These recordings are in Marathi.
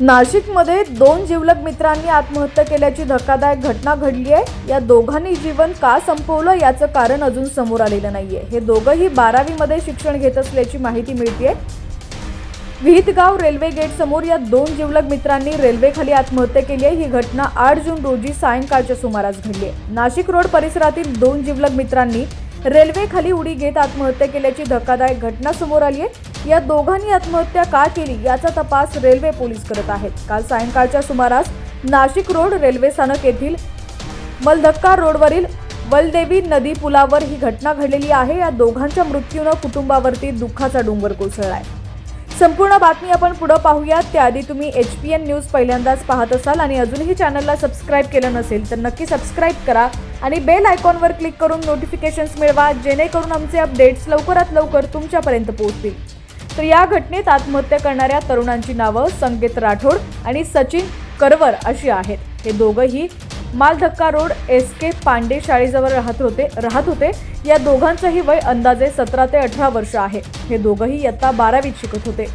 नाशिकमध्ये दोन जिवलग मित्रांनी आत्महत्या केल्याची धक्कादायक घटना घडली आहे. या दोघांनी जीवन का संपवलं याचं कारण अजून समोर आलेलं नाहीये. हे दोघंही बारावीमध्ये शिक्षण घेत असल्याची माहिती मिळते विहितगाव रेल्वे गेट समोर या दोन जिवलग मित्रांनी रेल्वेखाली आत्महत्या केली आहे. ही घटना आठ जून रोजी सायंकाळच्या सुमारास घडली आहे. नाशिक रोड परिसरातील दोन जिवलग मित्रांनी रेल्वेखाली उडी घेत आत्महत्या केल्याची धक्कादायक घटना समोर आली आहे. या दोघांनी आत्महत्या का केली याचा तपास रेल्वे पोलीस करत आहेत. काल सायंकाळच्या सुमारास नाशिक रोड रेल्वे स्थानक येथील मलधक्का रोडवरील बलदेवी नदी पुलावर ही घटना घडलेली आहे. या दोघांच्या मृत्यूनं कुटुंबावरती दुःखाचा डोंगर कोसळलाय. संपूर्ण बातमी आपण पुढं पाहूयात. त्याआधी तुम्ही एच पी एन न्यूज पहिल्यांदाच पाहत असाल आणि अजूनही चॅनलला सबस्क्राईब केलं नसेल तर नक्की सबस्क्राईब करा आणि बेल आयकॉनवर क्लिक करून नोटिफिकेशन्स मिळवा जेणेकरून आमचे अपडेट्स लवकरात लवकर तुमच्यापर्यंत पोहोचतील. तर या घटनेत आत्महत्या करणाऱ्या तरुणांची नावं संकेत राठोड आणि सचिन करवर अशी आहेत. हे दोघंही Maldhakka road S K Pande शाळेजवळ राहत होते राहत होते. या दोघांचंही वय अंदाजे सतरा ते अठरा वर्ष आहे. हे दोघंही इयत्ता बारावीत शिकत होते.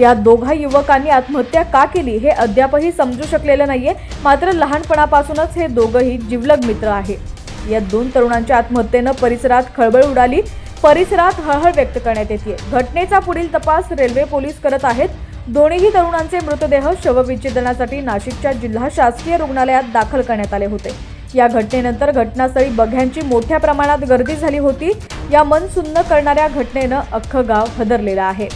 या दोघा युवकांनी आत्महत्या का केली हे अद्यापही समजू शकलेलं नाहीये. मात्र लहानपणापासूनच हे दोघंही जिवलग मित्र आहे. या दोन तरुणांच्या आत्महत्येनं परिसरात खळबळ उडाली. परिसरात हळहळ व्यक्त करण्यात येते घटनेचा पुढील तपास रेल्वे पोलीस करत आहेत. दोन्हीही तरुणांचे मृतदेह शवविच्छेदनासाठी नाशिकच्या जिल्हा शासकीय रुग्णालयात दाखल करण्यात आले होते. या घटनेनंतर घटनास्थळी बघ्यांची मोठ्या प्रमाणात गर्दी झाली होती. या मन सुन्न करणाऱ्या घटनेनं अख्खं गाव हदरलेलं आहे.